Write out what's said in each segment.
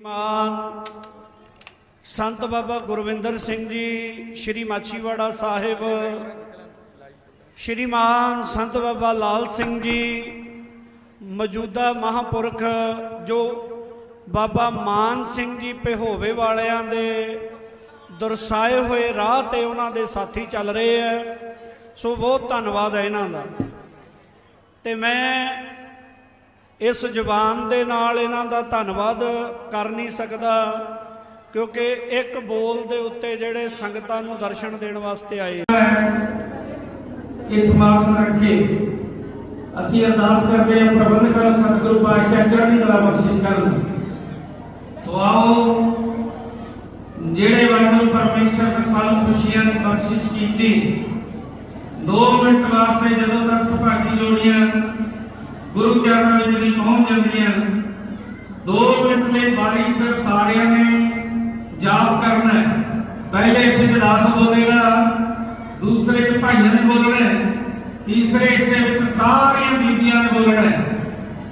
ਮਾਨ। ਸੰਤ ਬਾਬਾ ਗੁਰਵਿੰਦਰ ਸਿੰਘ ਜੀ, ਸ਼੍ਰੀ ਮਾਛੀਵਾੜਾ ਸਾਹਿਬ ਸ਼੍ਰੀਮਾਨ ਸੰਤ ਬਾਬਾ ਲਾਲ ਸਿੰਘ ਜੀ, ਮੌਜੂਦਾ ਮਹਾਪੁਰਖ ਜੋ ਬਾਬਾ ਮਾਨ ਸਿੰਘ ਜੀ ਪਹਿੋਵੇ ਵਾਲਿਆਂ ਦੇ ਦਰਸਾਏ ਹੋਏ ਰਾਹ ਤੇ ਉਹਨਾਂ ਦੇ ਸਾਥੀ ਚੱਲ ਰਹੇ ਹੈ ਸੋ ਬਹੁਤ ਧੰਨਵਾਦ ਹੈ ਇਹਨਾਂ ਦਾ। ਤੇ ਮੈਂ ਇਸ ਜ਼ੁਬਾਨ ਦੇ ਨਾਲ ਇਹਨਾਂ ਦਾ ਧੰਨਵਾਦ ਕਰ ਨਹੀਂ ਸਕਦਾ, ਕਿਉਂਕਿ ਇੱਕ ਬੋਲ ਦੇ ਉੱਤੇ ਜਿਹੜੇ ਸੰਗਤਾਂ ਨੂੰ ਦਰਸ਼ਨ ਦੇਣ ਵਾਸਤੇ ਆਏ। ਇਸ ਸਮਾਗਮ ਰੱਖੇ। ਅਸੀਂ ਅਰਦਾਸ ਕਰਦੇ ਹਾਂ ਪ੍ਰਬੰਧਕਾਂ ਨੂੰ ਸਤਿਗੁਰੂ ਪਾਤਸ਼ਾਹ, ਚੜ੍ਹਦੀ ਕਲਾ ਬਖਸ਼ਿਸ਼ ਕਰਨ। ਸੋ ਆਓ, ਜਿਹੜੇ ਵਾਹਿਗੁਰੂ ਪਰਮੇਸ਼ਰ ਨੇ ਸਾਨੂੰ ਖੁਸ਼ੀਆਂ ਦੀ ਬਖਸ਼ਿਸ਼ ਕੀਤੀ 2 ਮਿੰਟ ਵਾਸਤੇ ਜਦੋਂ ਤੱਕ ਸੁਭਾਗੀ ਜੋੜੀਆਂ ਗੁਰੂ ਚਰਨਾਂ ਵਿੱਚ ਨਹੀਂ ਪਹੁੰਚ ਜਾਂਦੀਆਂ 2 ਮਿੰਟ ਲਈ ਬਾਰੀ ਸਰ ਸਾਰਿਆਂ ਨੇ ਜਾਪ ਕਰਨਾ। ਹੈ ਪਹਿਲੇ ਇਸੇ ਦਾਸ ਬੋਲੇਗਾ, ਦੂਸਰੇ ਚ ਭਾਈਆਂ ਨੇ ਬੋਲਣਾ ਤੀਸਰੇ ਹਿੱਸੇ ਵਿੱਚ ਸਾਰੀਆਂ ਬੀਬੀਆਂ ਨੇ ਬੋਲਣਾ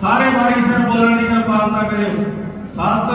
ਸਾਰੇ ਬਾਰੀ ਸਰ ਬੋਲਣ ਦੀ ਕਿਰਪਾਲਤਾ ਕਰਿਓ। ਸਤਨਾਮ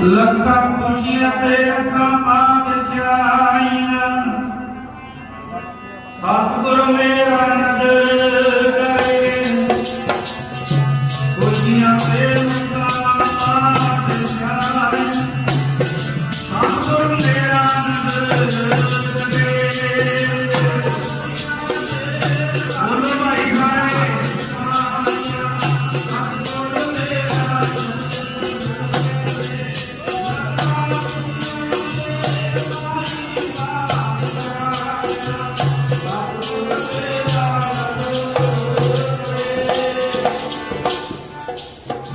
ਲੱਖਾਂ ਖੁਸ਼ੀਆਂ ਤੇ ਲੱਖਾਂ ਪਾਤਸ਼ਾਹੀਆਂ ਸਤਿਗੁਰ ਮੇਰਾ ਨਦਰ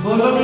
멀어져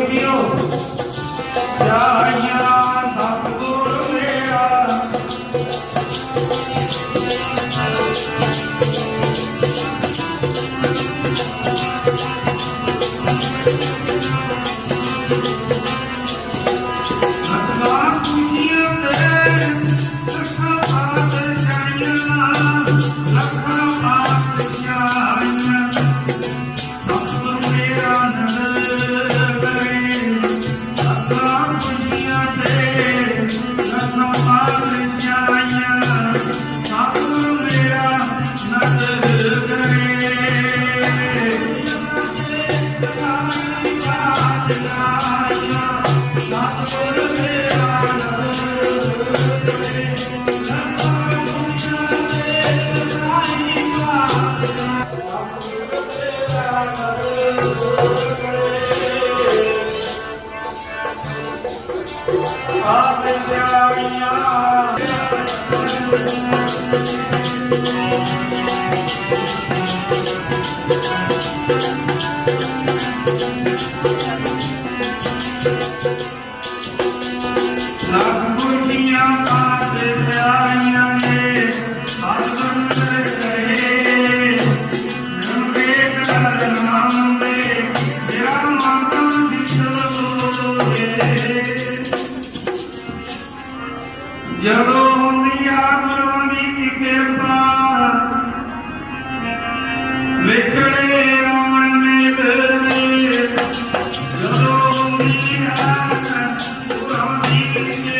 ਆਸੇ ਜਾਈਆਂ ਜਦੋਂ ਹੁੰਦੀ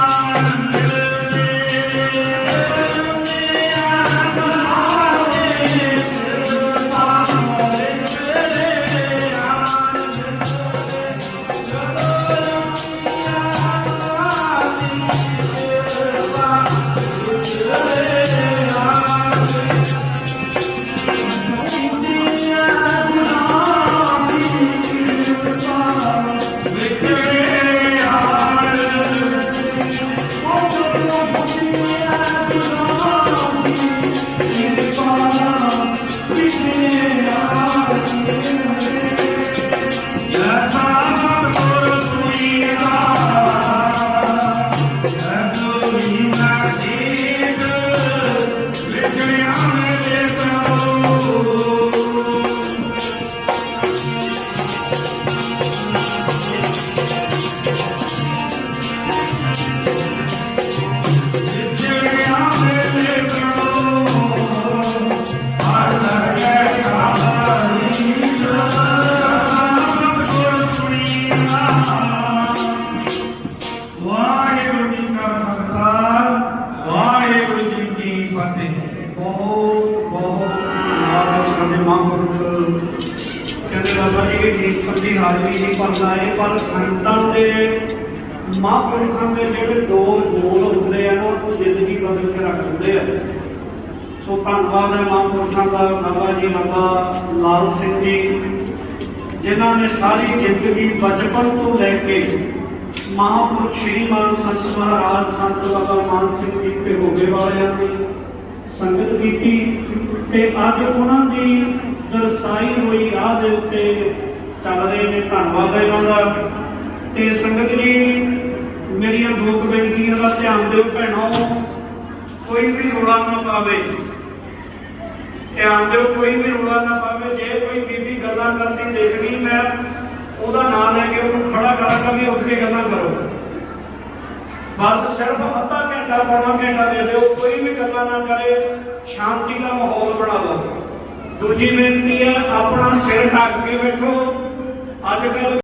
ਦੀ ਹਾਜ਼ਰੀ ਨਹੀਂ ਭਰਦਾ ਇਹ ਪਰ ਸੰਤਾਂ ਦੇ ਮਹਾਂਪੁਰਖਾਂ ਦੇ ਜਿਹੜੇ ਦੋ ਬੋਲ ਹੁੰਦੇ ਆ ਨਾ, ਉਹ ਜ਼ਿੰਦਗੀ ਬਦਲ ਕੇ ਰੱਖ ਦਿੰਦੇ ਆ। ਸੋ ਧੰਨਵਾਦ ਹੈ ਮਹਾਂਪੁਰਖਾਂ ਦਾ, ਬਾਬਾ ਜੀ, ਬਾਬਾ ਲਾਲ ਸਿੰਘ ਜੀ, ਜਿਨ੍ਹਾਂ ਨੇ ਸਾਰੀ ਜ਼ਿੰਦਗੀ ਬਚਪਨ ਤੋਂ ਲੈ ਕੇ ਮਹਾਂਪੁਰਖ ਸ਼੍ਰੀਮਾਨ ਸੰਤ ਮਹਾਰਾਜ, ਸੰਤ ਬਾਬਾ ਮਾਨ ਸਿੰਘ ਜੀ ਤੇ ਹੋਗੇ ਵਾਲਿਆਂ ਦੀ ਸੰਗਤ ਕੀਤੀ ਤੇ ਅੱਜ ਉਹਨਾਂ ਦੀ ਦਰਸਾਈ ਹੋਈ ਰਾਹ ਦੇ ਉੱਤੇ ਚੱਲ ਰਹੇ ਨੇ। ਧੰਨਵਾਦ ਹੈ ਇਹਨਾਂ ਦਾ। ਤੇ ਸੰਗਤ ਜੀ, ਮੇਰੀਆਂ ਦੋ ਬੇਨਤੀਆਂ ਦਾ ਧਿਆਨ ਦਿਓ ਭੈਣੋ। ਕੋਈ ਵੀ ਰੋਲਾ ਨਾ ਪਾਵੇ। ਧਿਆਨ ਦਿਓ, ਕੋਈ ਵੀ ਰੋਲਾ ਨਾ ਪਾਵੇ। ਜੇ ਕੋਈ ਬੀਬੀ ਗੱਲਾਂ ਕਰਦੀ ਦੇਖਣੀ ਮੈਂ ਉਹਦਾ ਨਾਮ ਲੈ ਕੇ ਉਹਨੂੰ ਖੜਾ ਕਰਾਂਗਾ ਵੀ ਉੱਠ ਕੇ ਗੱਲਾਂ ਕਰੋ। ਬਸ ਸਿਰਫ ਅੱਧਾ ਘੰਟਾ, ਪੌਣਾ ਘੰਟਾ ਦੇ ਦਿਓ। ਕੋਈ ਵੀ ਗੱਲਾਂ ਨਾ ਕਰੇ, ਸ਼ਾਂਤੀ ਦਾ ਮਾਹੌਲ ਬਣਾ ਦਿਓ। ਦੂਜੀ ਬੇਨਤੀ ਹੈ ਆਪਣਾ ਸਿਰ ਢੱਕ ਕੇ ਬੈਠੋ। ਅੱਜ ਕੱਲ